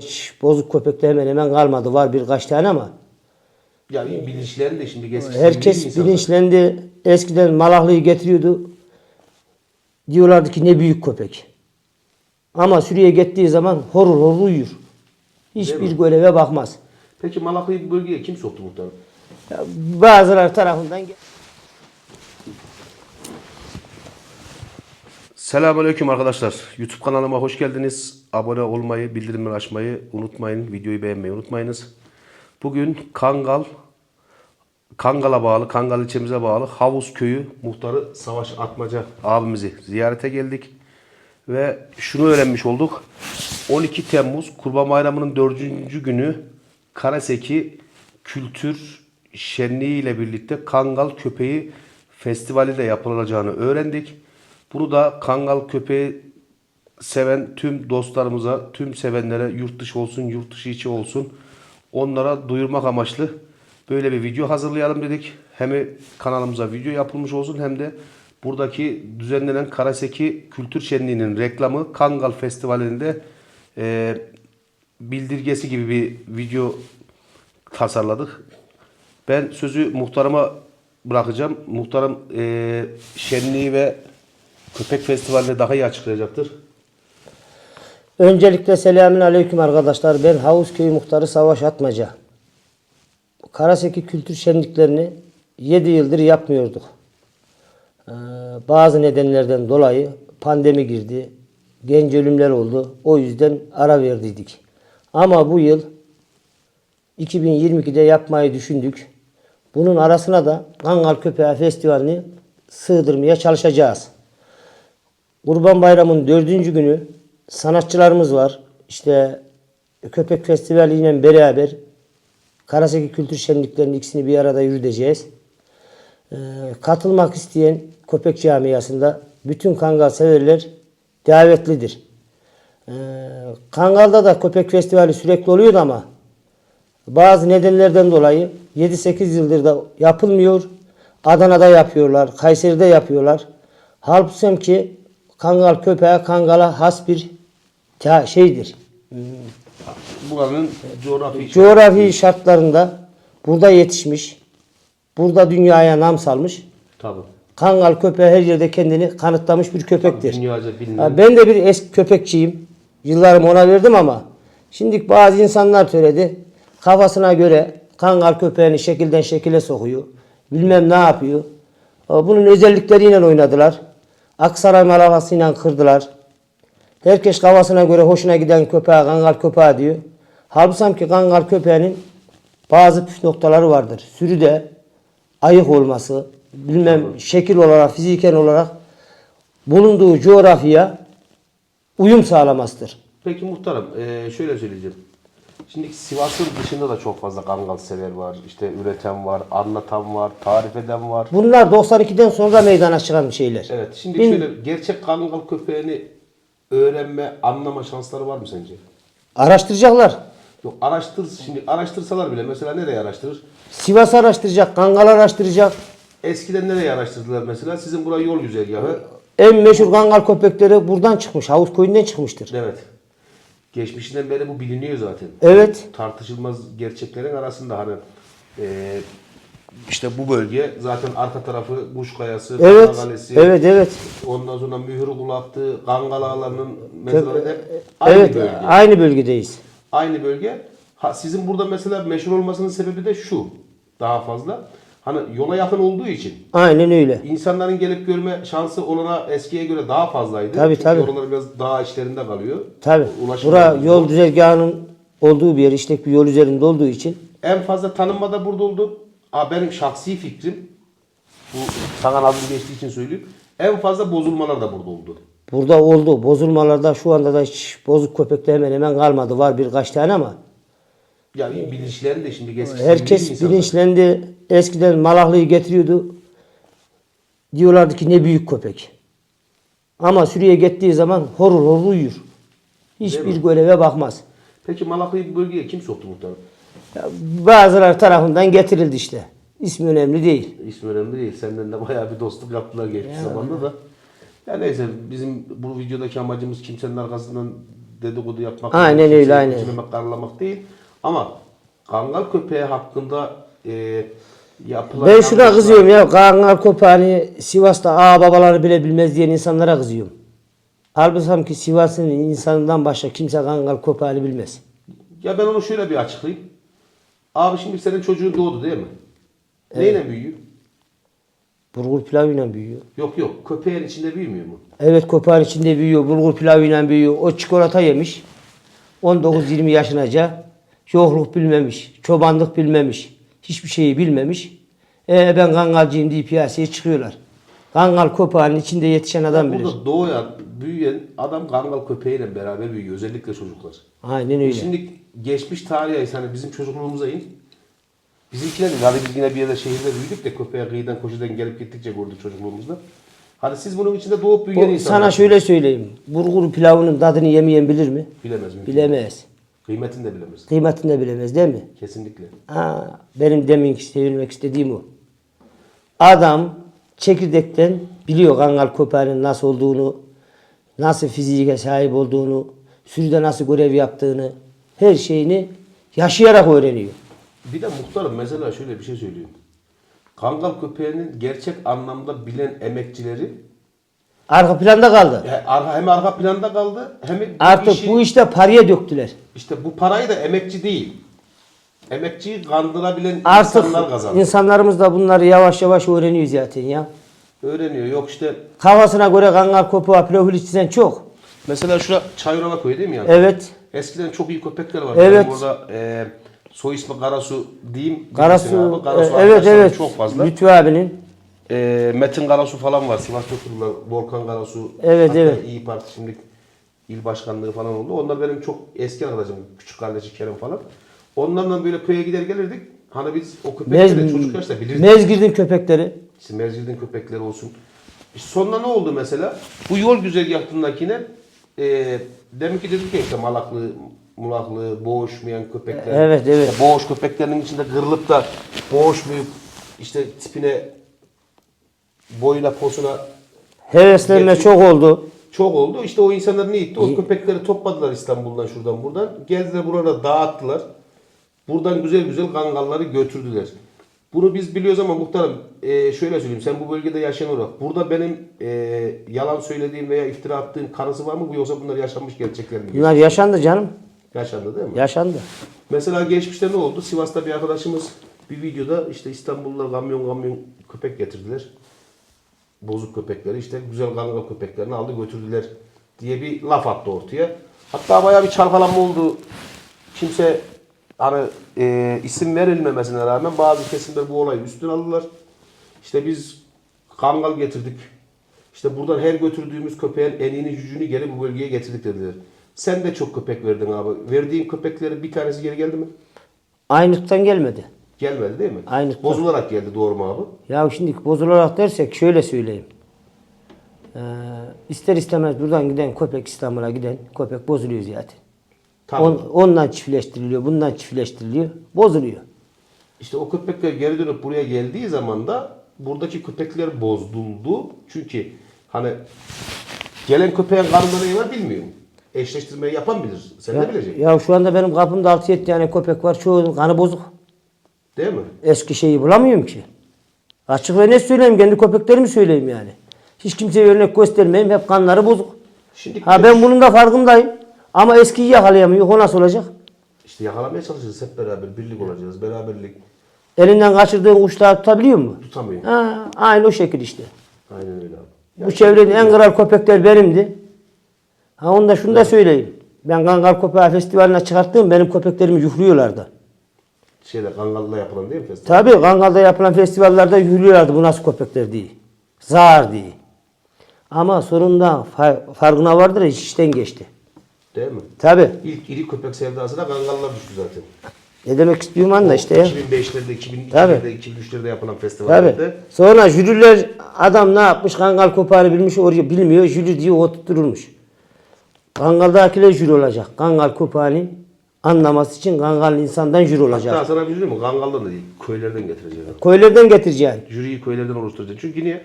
Hiç bozuk köpek de hemen hemen kalmadı. Var birkaç tane ama Yani bilinçlerini de şimdi eskisi herkes bilinçlendi. Eskiden malahlıyı getiriyordu. Diyorlardı ki ne büyük köpek. Ama sürüye gittiği zaman horul horul uyur. Hiçbir göreve bakmaz. Peki Malakya'yı bu bölgeye kim soktu muhtarım? Ya Bazıları tarafından Selamünaleyküm arkadaşlar. YouTube kanalıma hoş geldiniz. Abone olmayı, bildirimleri açmayı unutmayın. Videoyu beğenmeyi unutmayınız. Bugün Kangal, Kangal'a bağlı, Kangal ilçemize bağlı Havuz Köyü muhtarı Savaş Atmaca abimizi ziyarete geldik. Ve şunu öğrenmiş olduk. 12 Temmuz Kurban Bayramı'nın 4. günü Karaseki Kültür Şenliği ile birlikte Kangal Köpeği Festivali de yapılacağını öğrendik. Bunu da Kangal Köpeği seven tüm dostlarımıza, tüm sevenlere yurt dışı olsun, yurt dışı içi olsun onlara duyurmak amaçlı böyle bir video hazırlayalım dedik. Hem kanalımıza video yapılmış olsun hem de buradaki düzenlenen Karaseki Kültür Şenliği'nin reklamı Kangal Festivali'nde e, bildirgesi gibi bir video tasarladık. Ben sözü muhtarıma bırakacağım. Muhtarım e, şenliği ve köpek festivalini daha iyi açıklayacaktır. Öncelikle selamün aleyküm arkadaşlar. Ben Havuz Köyü Muhtarı Savaş Atmaca. Karaseki kültür şenliklerini 7 yıldır yapmıyorduk. Ee, bazı nedenlerden dolayı pandemi girdi. Genç ölümler oldu. O yüzden ara verdiydik. Ama bu yıl 2022'de yapmayı düşündük. Bunun arasına da Kangal Köpeği Festivali'ni sığdırmaya çalışacağız. Kurban Bayramı'nın dördüncü günü sanatçılarımız var. İşte Köpek Festivali ile beraber Karaseki Kültür Şenliklerinin ikisini bir arada yürüteceğiz. Ee, katılmak isteyen Köpek Camiası'nda bütün Kangal severler davetlidir. Ee, Kangal'da da Köpek Festivali sürekli oluyordu ama bazı nedenlerden dolayı 7-8 yıldır da yapılmıyor. Adana'da yapıyorlar, Kayseri'de yapıyorlar. Halbuki ki Kangal köpeğe Kangal'a has bir ta- şeydir. Buranın coğrafi Coğrafi şartlarında burada yetişmiş, burada dünyaya nam salmış. Tabii. Kangal köpeği her yerde kendini kanıtlamış bir köpektir. Ha, ben de bir eski köpekçiyim. Yıllarımı ona verdim ama şimdi bazı insanlar söyledi. Kafasına göre kangal köpeğini şekilden şekile sokuyor. Bilmem ne yapıyor. Bunun özellikleriyle oynadılar. Aksaray malavasıyla kırdılar. Herkes kafasına göre hoşuna giden köpeğe kangal köpeği diyor. Halbuki ki kangal köpeğinin bazı püf noktaları vardır. Sürüde ayık olması, bilmem şekil olarak, fiziken olarak bulunduğu coğrafyaya uyum sağlamasıdır. Peki muhtarım eee, şöyle söyleyeceğim. Şimdi Sivas'ın dışında da çok fazla kangal sever var. İşte üreten var, anlatan var, tarif eden var. Bunlar 92'den sonra meydana çıkan şeyler. Evet. Şimdi Bin- şöyle gerçek kangal köpeğini öğrenme, anlama şansları var mı sence? Araştıracaklar. Yok araştır şimdi araştırsalar bile mesela nereye araştırır? Sivas araştıracak, Kangal araştıracak. Eskiden nereye araştırdılar mesela? Sizin buraya yol güzergahı. En meşhur Kangal köpekleri buradan çıkmış. Havuz köyünden çıkmıştır. Evet. Geçmişinden beri bu biliniyor zaten. Evet. Tartışılmaz gerçeklerin arasında hani e, işte bu bölge zaten arka tarafı Kuş Kayası, Evet. Kalesi, Evet, evet. ondan sonra Mühür Kulaktı, Kangal Ağaları'nın mezarları hep aynı Evet, bölge. aynı bölgedeyiz. Aynı bölge. Ha, sizin burada mesela meşhur olmasının sebebi de şu. Daha fazla. Hani yola yakın olduğu için Aynen öyle. insanların gelip görme şansı olana eskiye göre daha fazlaydı. Tabii, Çünkü tabii. oralar biraz dağ içlerinde kalıyor. Tabi. Ulaşım Bura yol düzergahının olduğu bir yer, işlek bir yol üzerinde olduğu için En fazla tanınma da burada oldu. Aa, benim şahsi fikrim bu sana adım geçtiği için söyleyeyim. En fazla bozulmalar da burada oldu. burada oldu. Bozulmalarda şu anda da hiç bozuk köpekte hemen hemen kalmadı. Var birkaç tane ama Yani bilinçlerini de şimdi eskisi herkes bilinçlendi. Eskiden malahlıyı getiriyordu. Diyorlardı ki ne büyük köpek. Ama sürüye gittiği zaman horul horul uyur. Hiçbir göreve bakmaz. Peki Malakya'yı bu bölgeye kim soktu muhtarım? Ya Bazıları tarafından getirildi işte. İsmi önemli değil. İsmi önemli değil. Senden de bayağı bir dostluk yaptılar geçmiş zamanda da. Ya neyse bizim bu videodaki amacımız kimsenin arkasından dedikodu yapmak, Aynen öyle, aynen. karalamak değil. Ama kangal köpeği hakkında e, yapılan Ben şuna yanlışlar- kızıyorum ya. Kangal Kopani Sivas'ta ağ babaları bile bilmez diyen insanlara kızıyorum. Halbuki ki Sivas'ın insanından başka kimse Kangal Kopani bilmez. Ya ben onu şöyle bir açıklayayım. Abi şimdi senin çocuğun doğdu değil mi? Neyle büyüyor? Bulgur pilavıyla büyüyor. Yok yok köpeğin içinde büyümüyor mu? Evet kopağın içinde büyüyor. Bulgur pilavıyla büyüyor. O çikolata yemiş. 19-20 yaşınaca yokluk bilmemiş. Çobanlık bilmemiş. Hiçbir şeyi bilmemiş. E ben kangalcıyım diye piyasaya çıkıyorlar. Kangal kopağının içinde yetişen adam bilir. Burada doğayan, büyüyen adam kangal köpeğiyle beraber büyüyor. Özellikle çocuklar. Aynen öyle. Şimdi geçmiş tarihe hani bizim çocukluğumuza in. Bizimkiler de hadi biz yine bir yerde şehirde büyüdük de köpeğe kıyıdan koşudan gelip gittikçe gördük çocukluğumuzda. Hadi siz bunun içinde doğup büyüyen insanlar. sana şöyle söyleyeyim. Bulgur pilavının tadını yemeyen bilir mi? Bilemez mi? Bilemez. Kıymetini de bilemez. Kıymetini de bilemez değil mi? Kesinlikle. Ha, benim demin söylemek istediğim o. Adam çekirdekten biliyor kangal köpeğinin nasıl olduğunu, nasıl fizike sahip olduğunu, sürüde nasıl görev yaptığını, her şeyini yaşayarak öğreniyor. Bir de muhtarım mesela şöyle bir şey söyleyeyim. Kangal köpeğinin gerçek anlamda bilen emekçileri Arka planda kaldı. ya arka- hem arka planda kaldı hem Artık işi- bu işte paraya döktüler. işte bu parayı da emekçi değil. Emekçiyi kandırabilen Artık insanlar kazandı. insanlarımız da bunları yavaş yavaş öğreniyor zaten ya. Öğreniyor. Yok işte Kafasına göre kangal köpeği profil içsen çok. mesela şura Çayırova köyü değil mi yani? Evet. Eskiden çok iyi köpekler var. Evet. Benim Orada e, soy ismi Karasu diyeyim. bilirsin Karasu, abi. Karasu e, evet arkadaşlarım evet. Çok fazla. Lütfü abinin. E, Metin Karasu falan var. Sivas'ta otururlar. Volkan Karasu. Evet, Hatta evet. İyi Parti şimdi il başkanlığı falan oldu. Onlar benim çok eski arkadaşım. Küçük kardeşi Kerem falan. Onlarla böyle köye gider gelirdik. Hani biz o köpekleri Mez, çocuk yaşta bilirdik. Mezgirdin köpekleri. İşte Merced'in köpekleri olsun. İşte sonra ne oldu mesela? Bu yol güzergahındakine e, demek ki dedik ya işte malaklı, mulaklı, boğuşmayan köpekler. Evet, evet. İşte boğuş köpeklerinin içinde kırılıp da boğuşmayıp işte tipine boyuna posuna Heveslenme Geçmiş- çok oldu. çok oldu. İşte o insanlar ne etti? O köpekleri topladılar İstanbul'dan şuradan buradan. Geldiler burada dağıttılar. Buradan güzel güzel kangalları götürdüler. Bunu biz biliyoruz ama muhtarım e, şöyle söyleyeyim. Sen bu bölgede yaşayan olarak burada benim e, yalan söylediğim veya iftira attığım kanısı var mı? Bu yoksa bunlar yaşanmış gerçekler mi? Bunlar yaşandı canım. Yaşandı değil mi? Yaşandı. Mesela geçmişte ne oldu? Sivas'ta bir arkadaşımız bir videoda işte İstanbul'da kamyon kamyon köpek getirdiler. Bozuk köpekleri işte güzel kangal köpeklerini aldı götürdüler diye bir laf attı ortaya. Hatta bayağı bir çalkalanma oldu. Kimse hani e, isim verilmemesine rağmen bazı kesimler bu olayı üstüne aldılar. İşte biz kangal getirdik. İşte buradan her götürdüğümüz köpeğin enini cücüğünü geri bu bölgeye getirdik dediler. Sen de çok köpek verdin abi. Verdiğin köpeklerin bir tanesi geri geldi mi? Aynıktan gelmedi. Gelmedi değil mi? Aynı- Bozularak geldi doğru mu abi? Ya şimdi bozularak dersek şöyle söyleyeyim. Ee, ister istemez buradan giden köpek İstanbul'a giden köpek bozuluyor zaten. Tamam. On, ondan çiftleştiriliyor, bundan çiftleştiriliyor, bozuluyor. İşte o köpekler geri dönüp buraya geldiği zaman da buradaki köpekler bozuldu. Çünkü hani gelen köpeğin karnında ne var bilmiyorum. Eşleştirmeyi yapan bilir. Sen Ya, de bileceksin. ya şu anda benim kapımda 6-7 tane köpek var. Çoğunun kanı bozuk. Değil mi? Eski şeyi bulamıyorum ki. Açık ve net söyleyeyim. Kendi köpeklerimi söyleyeyim yani. Hiç kimseye örnek göstermeyeyim. Hep kanları bozuk. Şimdi Ha ben bunun da farkındayım. Ama eskiyi yakalayamıyor. O nasıl olacak? işte yakalamaya çalışacağız hep beraber. Birlik olacağız. Beraberlik Elinden kaçırdığın kuşları tutabiliyor mu? tutamıyor. Ha, aynı o şekil işte. Aynen öyle abi. Bu çevrede en kral köpekler benimdi. Ha onu da şunu da söyleyeyim. Ben Kangal Köpeği Festivali'ne çıkarttım. Benim köpeklerimi yuhluyorlardı. Şeyde Kangal'da yapılan değil mi festival? Tabii Kangal'da yapılan festivallerde yuhluyorlardı bu nasıl köpekler diye. Zar diye. Ama sonunda fa- farkına vardır iş işten geçti. Değil mi? Tabii. İlk iri köpek sevdasına Kangallar düştü zaten. Ne demek istiyorum de işte ya. 2005'lerde, 2002'lerde, Tabii. 2003'lerde yapılan Tabii. festivallerde. Sonra jüriler adam ne yapmış? Kangal kopağını bilmiş oraya bilmiyor. Jüri diye oturtturulmuş. Kangal'dakiler jüri olacak. Kangal kopağını anlaması için Kangal insandan jüri olacak. Hatta sana bir söyleyeyim mi? Kangal'dan da değil, köylerden getireceksin. Köylerden getireceksin. Jüriyi köylerden oluşturacaksın. Çünkü niye?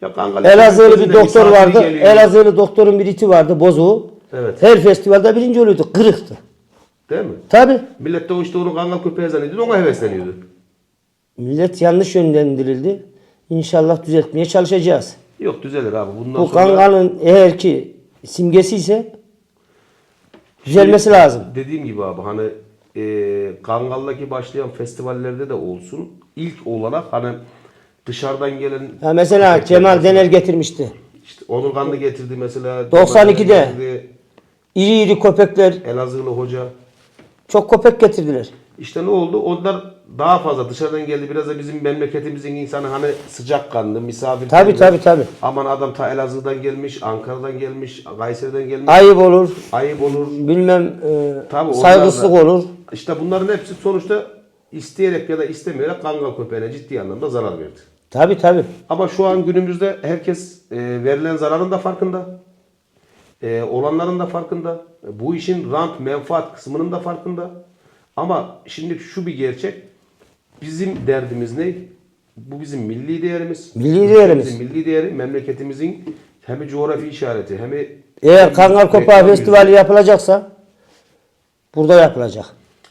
Ya Kangal Elazığlı bir doktor vardı. geliyor. Elazığlı doktorun bir iti vardı bozuğu. Evet. Her festivalde birinci oluyordu. Kırıktı. Değil mi? Tabi. Millet de o işte onu kangal köpeği zannediyordu. Ona hevesleniyordu. Millet yanlış yönlendirildi. İnşallah düzeltmeye çalışacağız. Yok düzelir abi. Bundan Bu sonra kangalın eğer ki simgesi ise düzelmesi lazım. dediğim gibi abi hani e, Kangal'daki başlayan festivallerde de olsun ilk olarak hani dışarıdan gelen Ha mesela mesela, Dener getirmişti. işte Onur Kanlı getirdi mesela 92'de. Cemal Dener getirdi, İri iri köpekler, Elazığlı hoca çok köpek getirdiler. İşte ne oldu? Onlar daha fazla dışarıdan geldi. Biraz da bizim memleketimizin insanı hani sıcakkanlı, misafir. Tabi tabi tabi. Aman adam ta Elazığ'dan gelmiş, Ankara'dan gelmiş, Kayseri'den gelmiş. Ayıp olur, Ayıp olur. bilmem e, Tabii saygısızlık da- olur. İşte bunların hepsi sonuçta isteyerek ya da istemeyerek kangal köpeğine ciddi anlamda zarar verdi. Tabi tabi. Ama şu an günümüzde herkes e, verilen zararın da farkında. E, olanların da farkında. Bu işin rant, menfaat kısmının da farkında. Ama şimdi şu bir gerçek. Bizim derdimiz ne? Bu bizim milli değerimiz. Milli değerimiz. Bizim milli değeri memleketimizin hem coğrafi işareti hem Eğer Kangal reklam Festivali yapılacaksa burada yapılacak.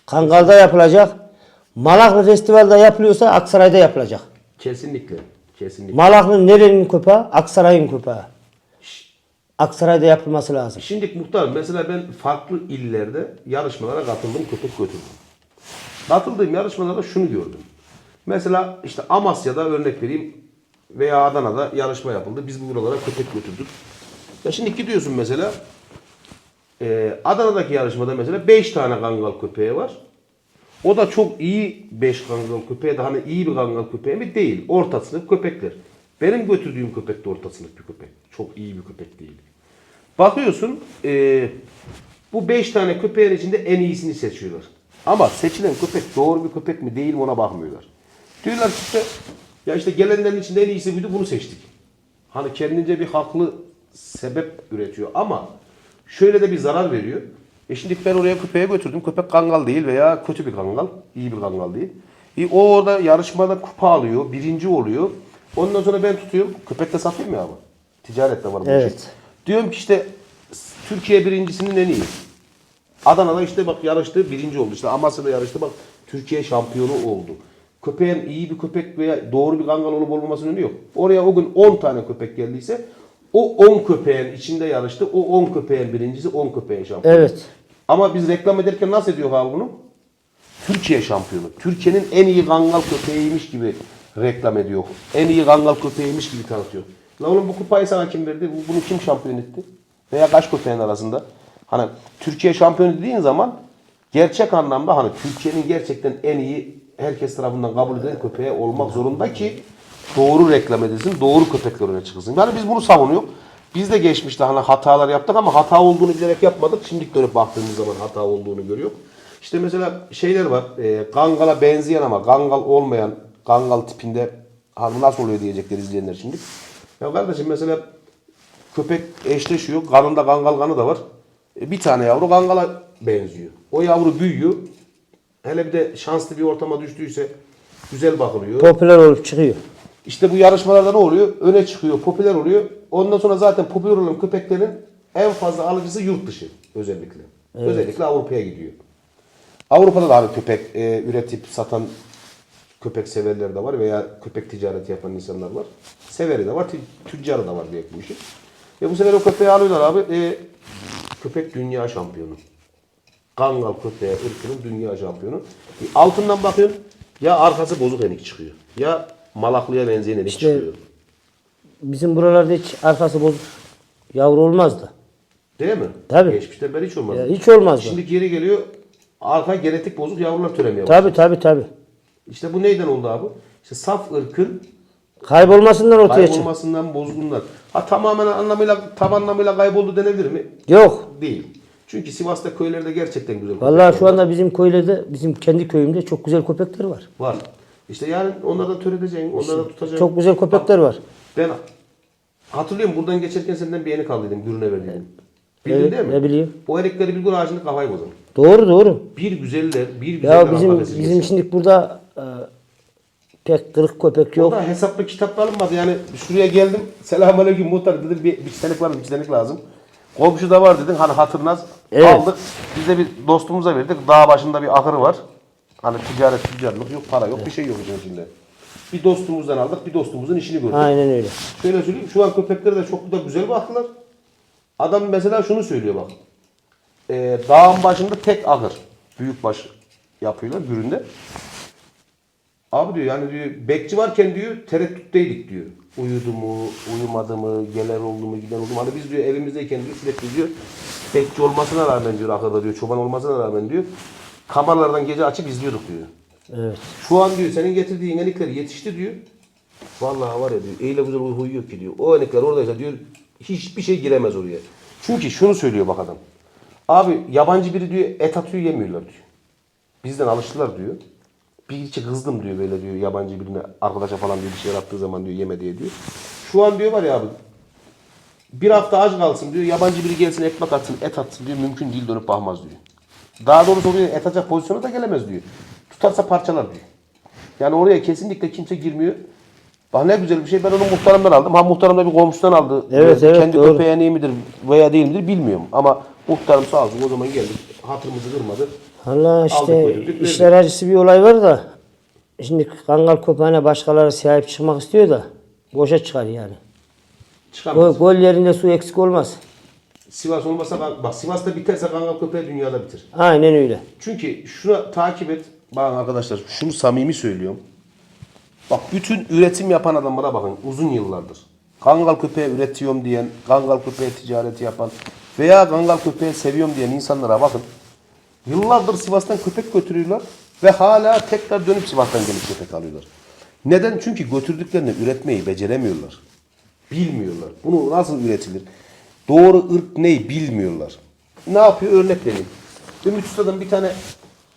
Kangal'da yapılacak. Malaklı Festival'de yapılıyorsa Aksaray'da yapılacak. Kesinlikle. Kesinlikle. Malaklı nerenin köpeği? Aksaray'ın köpeği. Aksaray'da yapılması lazım. Şimdi muhtar mesela ben farklı illerde yarışmalara katıldım, köpek götürdüm. Katıldığım yarışmalarda şunu gördüm. Mesela işte Amasya'da örnek vereyim veya Adana'da yarışma yapıldı. Biz bu buralara köpek götürdük. Ya şimdi gidiyorsun mesela e, Adana'daki yarışmada mesela 5 tane kangal köpeği var. O da çok iyi 5 kangal köpeği de hani iyi bir kangal köpeği mi? Değil. Orta sınıf köpekler. Benim götürdüğüm köpek de orta sınıf bir köpek. Çok iyi bir köpek değil. Bakıyorsun e, bu 5 tane köpeğin içinde en iyisini seçiyorlar. Ama seçilen köpek doğru bir köpek mi değil mi ona bakmıyorlar. Diyorlar işte ya işte gelenlerin içinde en iyisi buydu bunu seçtik. Hani kendince bir haklı sebep üretiyor ama şöyle de bir zarar veriyor. E şimdi ben oraya köpeğe götürdüm. Köpek kangal değil veya kötü bir kangal. iyi bir kangal değil. E o orada yarışmada kupa alıyor. Birinci oluyor. Ondan sonra ben tutuyorum. Köpek de satayım mı abi? Ticaret de var bu Evet. işin. Diyorum ki işte Türkiye birincisinin en iyi. Adana'da işte bak yarıştı birinci oldu. İşte Amasya'da yarıştı bak Türkiye şampiyonu oldu. Köpeğin iyi bir köpek veya doğru bir kangal olup olmamasının önemi yok. Oraya o gün 10 tane köpek geldiyse o 10 köpeğin içinde yarıştı. O 10 köpeğin birincisi 10 köpeğin şampiyonu. Evet. Ama biz reklam ederken nasıl ediyor abi bunu? Türkiye şampiyonu. Türkiye'nin en iyi kangal köpeğiymiş gibi reklam ediyor. En iyi kangal köpeğiymiş gibi tanıtıyor. La oğlum bu kupayı sana kim verdi? Bu- Bunu kim şampiyon etti? Veya kaç köpeğin arasında? Hani Türkiye şampiyonu dediğin zaman gerçek anlamda hani Türkiye'nin gerçekten en iyi herkes tarafından kabul edilen köpeği olmak zorunda ki doğru reklam edilsin, doğru köpekler öne çıkılsın. Yani biz bunu savunuyoruz. Biz de geçmişte hani hatalar yaptık ama hata olduğunu bilerek yapmadık. Şimdi dönüp baktığımız zaman hata olduğunu görüyor. İşte mesela şeyler var. E, Kangal'a benzeyen ama Kangal olmayan Kangal tipinde hani nasıl oluyor diyecekler izleyenler şimdi. Ya kardeşim mesela köpek eşleşiyor. Kanında Kangal kanı da var. E, bir tane yavru Kangal'a benziyor. O yavru büyüyor. Hele bir de şanslı bir ortama düştüyse güzel bakılıyor. Popüler olup çıkıyor. İşte bu yarışmalarda ne oluyor? Öne çıkıyor, popüler oluyor. Ondan sonra zaten popüler olan köpeklerin en fazla alıcısı yurt dışı özellikle. Özellikle Avrupa'ya gidiyor. Avrupa'da da hani köpek e, üretip satan köpek severler de var veya köpek ticareti yapan insanlar var. Severi de var, tü- tüccarı da var diye bu işi. Ve bu sefer o köpeği alıyorlar abi. E, köpek dünya şampiyonu. Kangal köpeği ırkının dünya şampiyonu. E, altından bakıyorsun ya arkası bozuk enik çıkıyor. Ya malaklıya benzeyen enik İşte- çıkıyor. Bizim buralarda hiç arkası bozuk yavru olmazdı. Değil mi? Tabii. Geçmişte beri hiç olmadı. Ya hiç olmazdı. Şimdi geri geliyor arka genetik bozuk yavrular türemeye başladı. Tabi tabi tabi. İşte bu neyden oldu abi? İşte saf ırkın Kaybolmasından ortaya çık. kaybolmasından bozgunlar. Ha tamamen anlamıyla tam anlamıyla kayboldu denebilir mi? Yok. Değil. Çünkü Sivas'ta köylerde gerçekten güzel Vallahi şu anda bizim köylerde, bizim kendi köyümde çok güzel köpekler var. var. İşte yani onlardan tör edeceksin, onlardan tutacaksın. Çok güzel köpekler var. Ben hatırlıyorum buradan geçerken senden bir enik aldıydım, Gürün'e verdiydim. Bildin Evet, değil mi? ne bileyim. O erikleri bir gün ağacını kafayı bozan. Doğru doğru. Bir güzeller, bir güzeller Ya bizim bizim şimdi burada e, pek kırık köpek yok. da hesaplı kitapla alınmadı. Yani şuraya geldim. Selamünaleyküm muhtar dedim bir, bir senek var mı? Bir senek lazım. Komşu da var dedin hani hatırnaz Evet. aldık. Biz de bir dostumuza verdik. Dağ başında bir ahırı var. Hani ticaret ticaretlik yok para yok bir şey yok işin içinde. Bir dostumuzdan aldık bir dostumuzun işini gördük. Aynen öyle. Şöyle söyleyeyim şu an köpekleri de çok da güzel baktılar. Adam mesela şunu söylüyor bak. Ee, dağın başında tek ahır. Büyükbaş yapıyorlar büründe. Abi diyor yani diyor bekçi varken diyor tereddütteydik diyor. Uyudu mu, uyumadı mı, gelen oldu mu, giden oldu mu? Hani biz diyor evimizdeyken diyor sürekli diyor bekçi olmasına rağmen diyor ahırda diyor çoban olmasına rağmen diyor kameralardan gece açıp izliyorduk diyor. Evet. Şu an diyor senin getirdiğin enikler yetişti diyor. Vallahi var ya diyor öyle güzel uy- uyuyor ki diyor. O enikler oradaysa diyor hiçbir şey giremez oraya. Çünkü şunu söylüyor bak adam. Abi yabancı biri diyor et atıyor yemiyorlar diyor. Bizden alıştılar diyor. Bir kızdım diyor böyle diyor yabancı birine arkadaşa falan diyor bir şey attığı zaman diyor yeme diye diyor. Şu an diyor var ya abi bir hafta aç kalsın diyor yabancı biri gelsin ekmek atsın et atsın diyor mümkün değil dönüp bakmaz diyor. Daha doğrusu oraya et atacak pozisyona da gelemez diyor. Tutarsa parçalar diyor. Yani oraya kesinlikle kimse girmiyor. Bak ne güzel bir şey. Ben onu muhtarımdan aldım. Ha muhtarım da bir komşudan aldı. Evet, evet, Kendi doğru. köpeğe iyi midir veya değil midir bilmiyorum. Ama muhtarım sağ olsun o zaman geldi. Hatırımızı kırmadı. Valla Aldık, işte götürdük, işler acısı bir olay var da şimdi kangal köpeğine başkaları sahip çıkmak istiyor da boşa çıkar yani. Çıkamaz. Gol, gol yerinde su eksik olmaz. Sivas olmasa kan- bak Sivas'ta biterse kangal köpeği dünyada bitir. Aynen öyle. Çünkü şuna takip et. Bakın arkadaşlar şunu samimi söylüyorum. Bak bütün üretim yapan adamlara bakın uzun yıllardır. Kangal köpeği üretiyorum diyen, kangal köpeği ticareti yapan veya kangal köpeği seviyorum diyen insanlara bakın. Yıllardır Sivas'tan köpek götürüyorlar ve hala tekrar dönüp Sivas'tan gelip köpek alıyorlar. Neden? Çünkü götürdüklerini üretmeyi beceremiyorlar. Bilmiyorlar. Bunu nasıl üretilir? Doğru ırk neyi bilmiyorlar. Ne yapıyor? Örnek vereyim. Ümit Usta'dan bir tane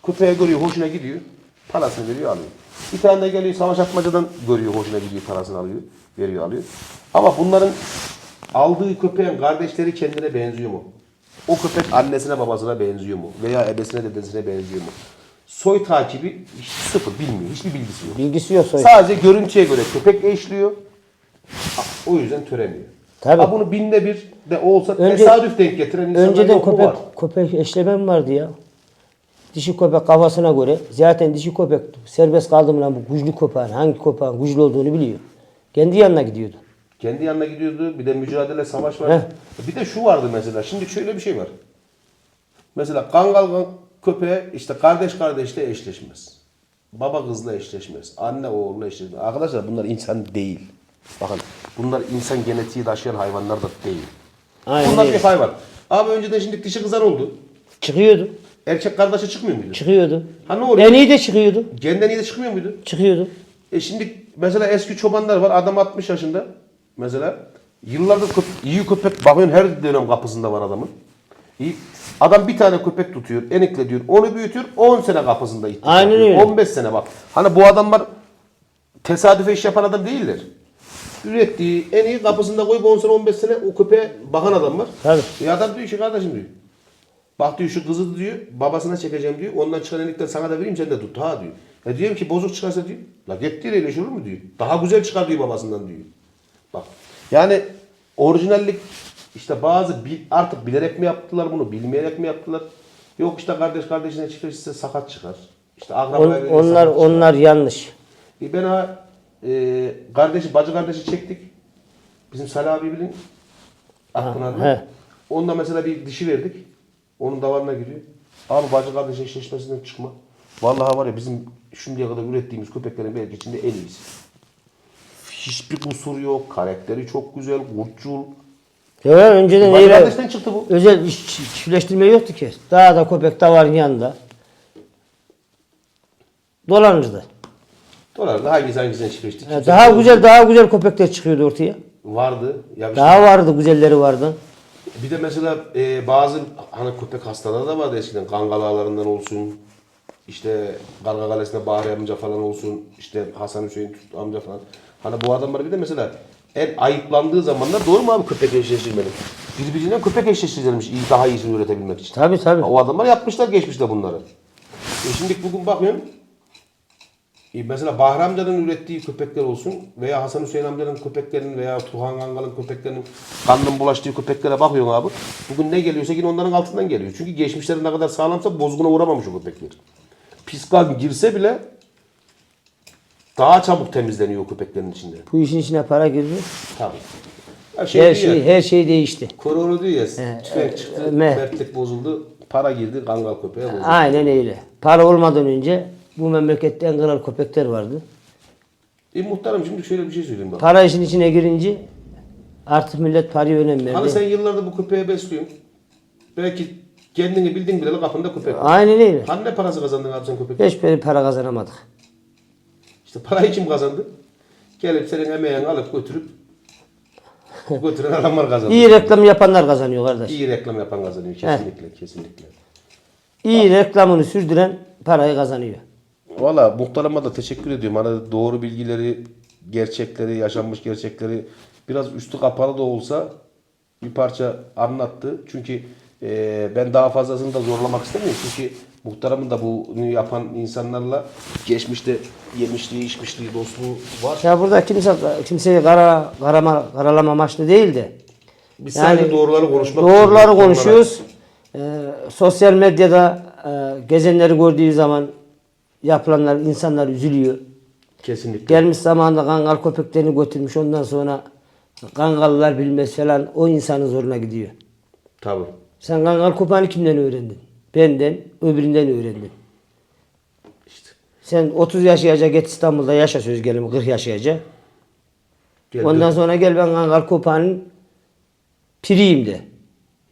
köpeğe görüyor, hoşuna gidiyor. Parasını veriyor, alıyor. Bir tane de geliyor savaş atmacadan görüyor, hoşuna gidiyor, parasını alıyor, veriyor, alıyor. Ama bunların aldığı köpeğin kardeşleri kendine benziyor mu? O köpek annesine babasına benziyor mu? Veya ebesine dedesine benziyor mu? Soy takibi hiç sıfır bilmiyor. Hiçbir bilgisi yok. Bilgisi yok soy. Sadece görüntüye göre köpek eşliyor. O yüzden töremiyor. Tabii. Ha bunu binde bir de olsa Önce- tesadüf denk getiren insanlar Önceden yok mu? köpek var. köpek eşleme mi vardı ya? Dişi köpek kafasına göre zaten dişi köpek serbest kaldı mı lan bu güçlü köpeğin hangi köpeğin güçlü olduğunu biliyor. Kendi yanına gidiyordu. Kendi yanına gidiyordu. Bir de mücadele, savaş var. Heh. Bir de şu vardı mesela. Şimdi şöyle bir şey var. Mesela kangal kan- köpeğe işte kardeş kardeşle eşleşmez. Baba kızla eşleşmez. Anne oğulla eşleşmez. Arkadaşlar bunlar insan değil. Bakın bunlar insan genetiği taşıyan hayvanlar da değil. Aynen bunlar bir hayvan. Abi önceden şimdi dişi kızan oldu. Çıkıyordu. Erkek kardeşe çıkmıyor muydu? Çıkıyordu. Ha ne oluyor? En iyi de çıkıyordu. Genden iyi de çıkmıyor muydu? Çıkıyordu. E şimdi mesela eski çobanlar var. Adam 60 yaşında. Mesela yıllardır köp- iyi köpek bakıyorsun her dönem kapısında var adamın. İyi. Adam bir tane köpek tutuyor, enikle diyor. Onu büyütüyor, 10 sene kapısında ittik Aynen öyle. 15 sene bak. Hani bu adamlar tesadüfe iş yapan adam değiller. Ürettiği en iyi kapısında koyup 10 sene 15 sene o köpeğe bakan adam var. Tabii. E adam diyor ki kardeşim diyor. Bak diyor şu kızı diyor babasına çekeceğim diyor. Ondan çıkan enikten sana da vereyim sen de tut ha diyor. E diyorum ki bozuk çıkarsa diyor. La git diyor öyle iş olur mu diyor. Daha güzel çıkar diyor babasından diyor. Bak yani orijinallik işte bazı bil- artık bilerek mi yaptılar bunu bilmeyerek mi yaptılar. Yok işte kardeş kardeşine çiftleşirse sakat çıkar. İşte On- onlar çıkar. onlar yanlış. E ben ha e, kardeşi bacı kardeşi çektik. Bizim Salih abi bilin. Akpınar'da. he. Onunla mesela bir dişi verdik. Onun davarına giriyor. Abi bacı kardeş eşleşmesinden çıkma. Vallahi var ya bizim şimdiye kadar ürettiğimiz köpeklerin belki içinde en iyisi. Hiçbir kusur yok. Karakteri çok güzel. Kurtçul. Ya önceden kardeşten çıktı bu. özel çiftleştirme yoktu ki. Daha da köpek davarın yanında. Dolanırdı. Dolarda hangisi hangisine çiftleştik? Ya Daha güzel daha güzel köpekler çıkıyordu ortaya. Vardı. Ya işte Daha vardı güzelleri vardı. Bir de mesela e, bazı hani köpek hastaları da vardı eskiden. Kangal ağalarından olsun. işte Karga Kalesi'nde Bahri amca falan olsun. işte Hasan Hüseyin amca falan. Hani bu adamlar bir de mesela en ayıplandığı zamanlar doğru mu abi köpek eşleştirmenin? Birbirine köpek eşleştirilmiş iyi, daha iyisini üretebilmek için. Tabii tabii. O adamlar yapmışlar geçmişte bunları. E şimdi bugün bakıyorum E, Mesela Bahri amcanın ürettiği köpekler olsun veya Hasan Hüseyin amcanın köpeklerinin veya Tuhan Kangal'ın köpeklerinin kanının bulaştığı köpeklere bakıyorsun abi. Bugün ne geliyorsa yine onların altından geliyor. Çünkü geçmişleri ne kadar sağlamsa bozguna uğramamış o köpekler. Pis kan girse bile daha çabuk temizleniyor köpeklerin içinde. Bu işin içine para girdi. Tabii. Ya şey Her şey her şey değişti. Korona diyor ya, tüfek e, çıktı, me- mertlik bozuldu, para girdi, kangal köpeğe bozuldu. Aynen öyle. Para olmadan önce bu memlekette en kral köpekler vardı. E muhtarım şimdi şöyle bir şey söyleyeyim bak. Para işin içine girince artık millet paraya önem verdi. Hani sen yıllardır bu köpeği besliyorsun. Belki kendini bildiğin bileli kapında köpek. var. Aynen öyle. Hani ne parası kazandın abi sen köpek? Hiç böyle para kazanamadık. İşte parayı kim kazandı? Gelip senin emeğini alıp götürüp götüren adamlar kazandı. İyi reklam yapanlar kazanıyor kardeş. İyi reklam yapan kazanıyor kesinlikle kesinlikle. İyi reklamını sürdüren parayı kazanıyor. Valla muhtarıma da teşekkür ediyorum. Hani doğru bilgileri, gerçekleri, yaşanmış gerçekleri biraz üstü kapalı da olsa bir parça anlattı. Çünkü e, ben daha fazlasını da zorlamak istemiyorum. Çünkü muhtarımın da bunu yapan insanlarla geçmişte yemişliği, içmişliği, dostluğu var. Ya burada kimse kimseyi kara, karama, karalama amaçlı değil de. Biz sadece doğruları konuşmak Doğruları için- konuşuyoruz. Ee, sosyal medyada e, gezenleri gördüğü zaman yapılanlar insanlar üzülüyor. Kesinlikle. Gelmiş zamanında kangal köpeklerini götürmüş ondan sonra kangallar bilmez falan o insanın zoruna gidiyor. Tabii. Sen kangal köpeğini kimden öğrendin? Benden, öbüründen öğrendin. İşte. Sen 30 yaşayacak git İstanbul'da yaşa söz gelimi 40 yaşayacak. Geldi. Ondan sonra gel ben kangal köpeğinin piriyim de.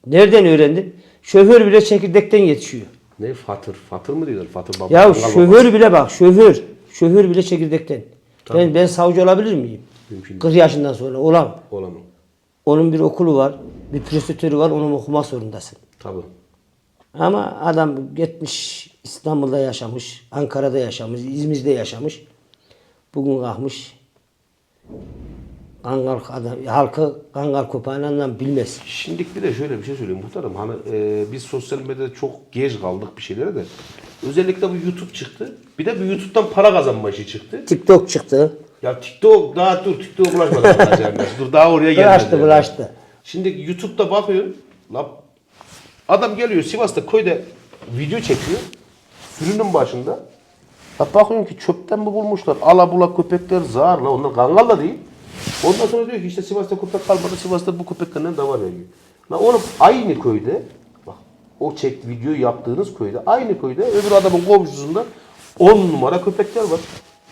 Nereden öğrendin? Şoför bile çekirdekten yetişiyor. Ne fatır? Fatır mı diyorlar? Fatır baba. Ya şoför bile bak şoför. Şoför bile çekirdekten. Ben ben savcı olabilir miyim? Mümkün 40 yaşından sonra olam. Olamam. Onun bir okulu var, bir prosedürü var, onun okuma zorundasın. Tabii. Ama adam gitmiş İstanbul'da yaşamış, Ankara'da yaşamış, İzmir'de yaşamış. Bugün kalkmış Kangal adam, halkı Kangal köpeğinden bilmez. Şimdilik bir de şöyle bir şey söyleyeyim muhtarım. Hani e, biz sosyal medyada çok geç kaldık bir şeylere de. Özellikle bu YouTube çıktı. Bir de bu YouTube'dan para kazanma işi çıktı. TikTok çıktı. Ya TikTok daha dur TikTok'a ulaşmadan. Dur daha oraya gelmedi. Bulaştı, yani. bulaştı. Şimdi YouTube'da bakıyorsun. La, adam geliyor Sivas'ta köyde video çekiyor. Sürünün başında. La bakıyorsun ki çöpten mi bulmuşlar? Alabula köpekler zarla. Onlar kangal da değil. Ondan sonra diyor ki işte Sivas'ta köpek kalmadı. Sivas'ta bu köpeklerden de var veriyor. La oğlum aynı köyde bak o çek video yaptığınız köyde aynı köyde öbür adamın komşusunda 10 numara köpekler var.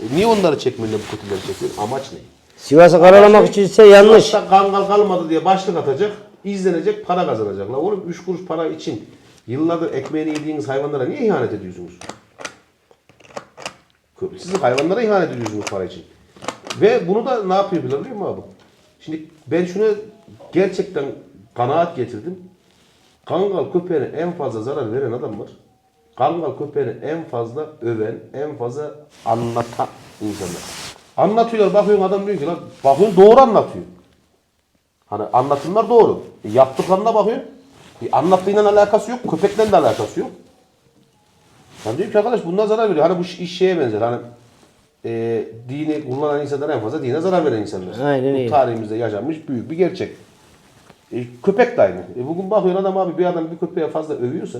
E niye onları çekmeyle bu kötüleri çekiyorsun? Amaç ne? Sivas'ı karalamak için ise yanlış. Sivas'ta kangal kalmadı diye başlık atacak, izlenecek, para kazanacak. La oğlum 3 kuruş para için yıllardır ekmeğini yediğiniz hayvanlara niye ihanet ediyorsunuz? Siz hayvanlara ihanet ediyorsunuz para için. Ve bunu da ne yapıyor biliyor musun abi? Şimdi ben şuna gerçekten kanaat getirdim. Kangal köpeğine en fazla zarar veren adam var. Kangal köpeğini en fazla öven, en fazla anlatan insanlar. Anlatıyorlar, bakıyorsun adam diyor ki lan, bakıyorsun doğru anlatıyor. Hani anlatımlar doğru. E, yaptıklarına bakıyorsun. E, anlattığıyla alakası yok, köpekle de alakası yok. Ben diyorum ki arkadaş bundan zarar veriyor. Hani bu iş şeye benzer. Hani e, dini kullanan insanlar en fazla dine zarar veren insanlar. Aynen Bu öyle. tarihimizde yaşanmış büyük bir gerçek. E, köpek de aynı. E, bugün bakıyorsun adam abi bir adam bir köpeğe fazla övüyorsa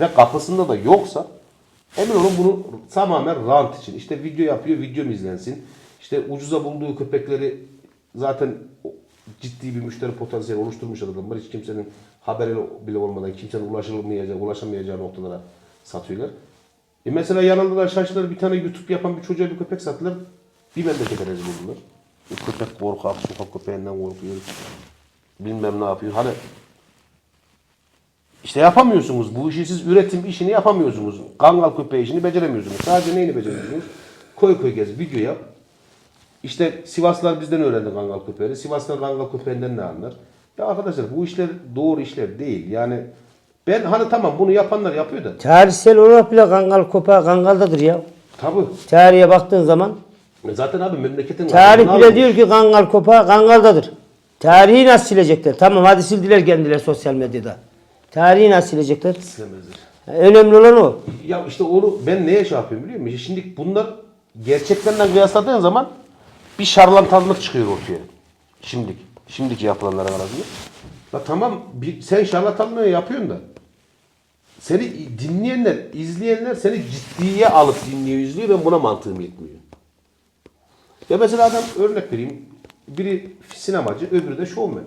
ve kapısında da yoksa emin olun bunu tamamen rant için. İşte video yapıyor, video izlensin? İşte ucuza bulduğu köpekleri zaten ciddi bir müşteri potansiyeli oluşturmuş adamlar. Hiç kimsenin haberi bile olmadan, kimsenin ulaşılmayacağı, ulaşamayacağı noktalara satıyorlar. E mesela yanıldılar, şaştılar bir tane YouTube yapan bir çocuğa bir köpek sattılar. Bir memlekete rezil oldular. E, köpek korkak, sokak köpeğinden korkuyor. Bilmem ne yapıyor. Hani işte yapamıyorsunuz. Bu işi siz üretim işini yapamıyorsunuz. Kangal köpeği işini beceremiyorsunuz. Sadece neyini beceriyorsunuz? Koy koy gez, video yap. İşte Sivaslılar bizden öğrendi kangal köpeğini. Sivaslılar kangal köpeğinden ne anlar? Ya arkadaşlar bu işler doğru işler değil. Yani ben hani tamam bunu yapanlar yapıyor da. Tarihsel olarak bile Kangal köpeği Kangal'dadır ya. Tabii. Tarihe baktığın zaman E Zaten abi memleketin... tarih bile almış. diyor ki Kangal köpeği Kangal'dadır. Tarihi nasıl silecekler? Tamam hadi sildiler kendileri sosyal medyada. Tarihi nasıl silecekler? Silemezler. Önemli olan o. Ya işte onu ben neye şey yapıyorum biliyor musun? Şimdi bunlar gerçeklerinden kıyasladığın zaman bir şarlatanlık çıkıyor ortaya. Şimdiki. Şimdiki yapılanlara arasında. La tamam bir, sen şarlatanlığı yapıyorsun da seni dinleyenler, izleyenler seni ciddiye alıp dinliyor, izliyor. Ben buna mantığım yetmiyor. Ya mesela adam örnek vereyim. Biri sinemacı, öbürü de şovmen.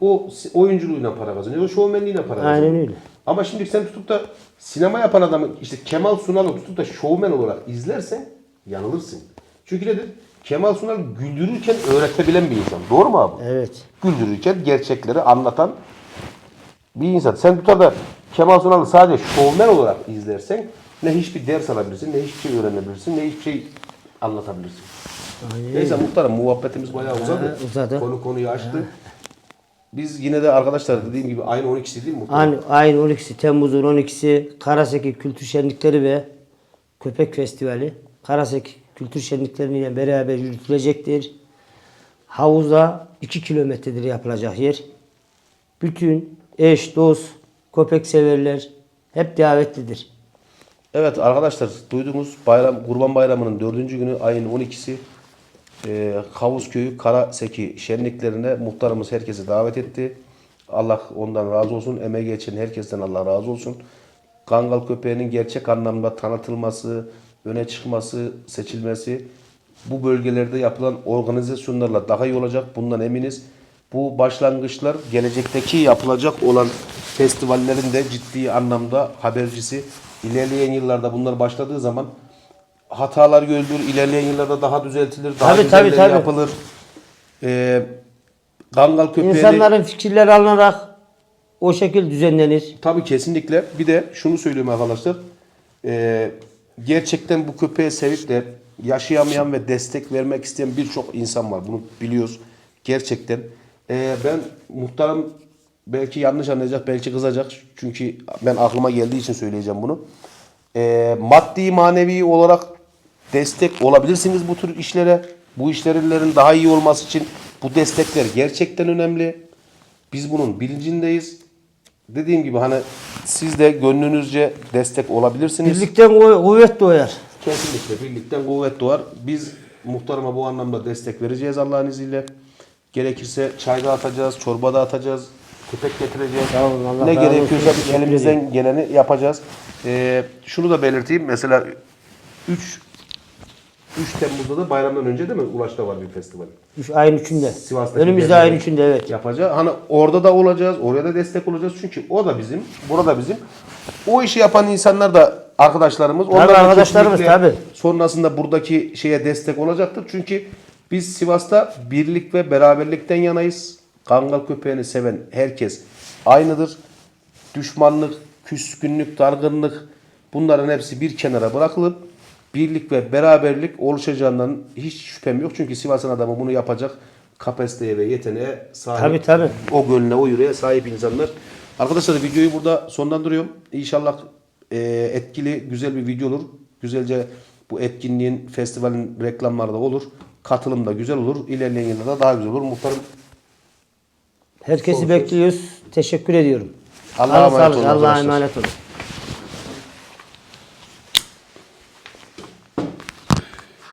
O oyunculuğuyla para kazanıyor, o şovmenliğiyle para kazanıyor. Aynen öyle. Ama şimdi sen tutup da sinema yapan adamı işte Kemal Sunal'ı tutup da şovmen olarak izlersen yanılırsın. Çünkü nedir? Kemal Sunal güldürürken öğretebilen bir insan. Doğru mu abi? Evet. Güldürürken gerçekleri anlatan bir insan. Sen tutar da Kemal Sunal'ı sadece şovmen olarak izlersen ne hiçbir ders alabilirsin, ne hiçbir şey öğrenebilirsin, ne hiçbir şey anlatabilirsin. Neyse muhtarım muhabbetimiz bayağı uzadı. Ha, uzadı. Konu konuyu açtı. Biz yine de arkadaşlar dediğim gibi aynı 12'si değil mi? Aynı, ayın 12'si, Temmuz'un 12'si Karaseki Kültür Şenlikleri ve Köpek Festivali Karaseki Kültür Şenlikleriyle beraber yürütülecektir. Havuza 2 kilometredir yapılacak yer. Bütün eş, dost, köpek severler hep davetlidir. Evet arkadaşlar duyduğunuz bayram Kurban Bayramı'nın dördüncü günü ayın 12'si e, Kavuzköyü Karaseki şenliklerine muhtarımız herkesi davet etti. Allah ondan razı olsun. Emeği geçen herkesten Allah razı olsun. Kangal köpeğinin gerçek anlamda tanıtılması, öne çıkması, seçilmesi bu bölgelerde yapılan organizasyonlarla daha iyi olacak. Bundan eminiz. Bu başlangıçlar gelecekteki yapılacak olan festivallerin de ciddi anlamda habercisi. İlerleyen yıllarda bunlar başladığı zaman hatalar görülür. İlerleyen yıllarda daha düzeltilir. Daha Tabii, tabii, tabii. yapılır. Ee, Kangal köpeğini... İnsanların fikirleri alınarak o şekil düzenlenir. Tabii kesinlikle. Bir de şunu söyleyeyim arkadaşlar. Ee, gerçekten bu köpeği sevip de yaşayamayan ve destek vermek isteyen birçok insan var. Bunu biliyoruz. Gerçekten. Ee, ben muhtarım belki yanlış anlayacak, belki kızacak. Çünkü ben aklıma geldiği için söyleyeceğim bunu. Ee, maddi manevi olarak destek olabilirsiniz bu tür işlere. Bu işlerin daha iyi olması için bu destekler gerçekten önemli. Biz bunun bilincindeyiz. Dediğim gibi hani siz de gönlünüzce destek olabilirsiniz. Birlikten kuv- kuvvet doğar. Kesinlikle birlikten kuvvet doğar. Biz muhtarıma bu anlamda destek vereceğiz Allah'ın izniyle. Gerekirse çay da atacağız, çorba da atacağız, köpek getireceğiz. Sağ olun, Allah ne razı olsun. gerekiyorsa biz Teşekkür elimizden geleni yapacağız. Ee, şunu da belirteyim. Mesela 3 3 Temmuz'da da bayramdan önce değil mi? Ulaş'ta var bir festival. Üç, ayın üçünde. Sivas'taki Önümüzde ayın üçünde evet. Yapacağız. Hani orada da olacağız. Oraya da destek olacağız. Çünkü o da bizim. Burada bizim. O işi yapan insanlar da arkadaşlarımız. Onlar da arkadaşlarımız, tabii. Sonrasında buradaki şeye destek olacaktır. Çünkü biz Sivas'ta birlik ve beraberlikten yanayız. Kangal köpeğini seven herkes aynıdır. Düşmanlık, küskünlük, dargınlık bunların hepsi bir kenara bırakılıp birlik ve beraberlik oluşacağından hiç şüphem yok. Çünkü Sivas'ın adamı bunu yapacak kapasiteye ve yeteneğe sahip. Tabii, tabii. O gönlüne, o yüreğe sahip insanlar. Arkadaşlar videoyu burada sonlandırıyorum. İnşallah e, etkili, güzel bir video olur. Güzelce bu etkinliğin, festivalin reklamları da olur. Katılım da güzel olur. İlerleyen yıllarda daha güzel olur. Muhtarım Herkesi bekliyoruz. Teşekkür ediyorum. Allah'a emanet olun Allah'a emanet olun.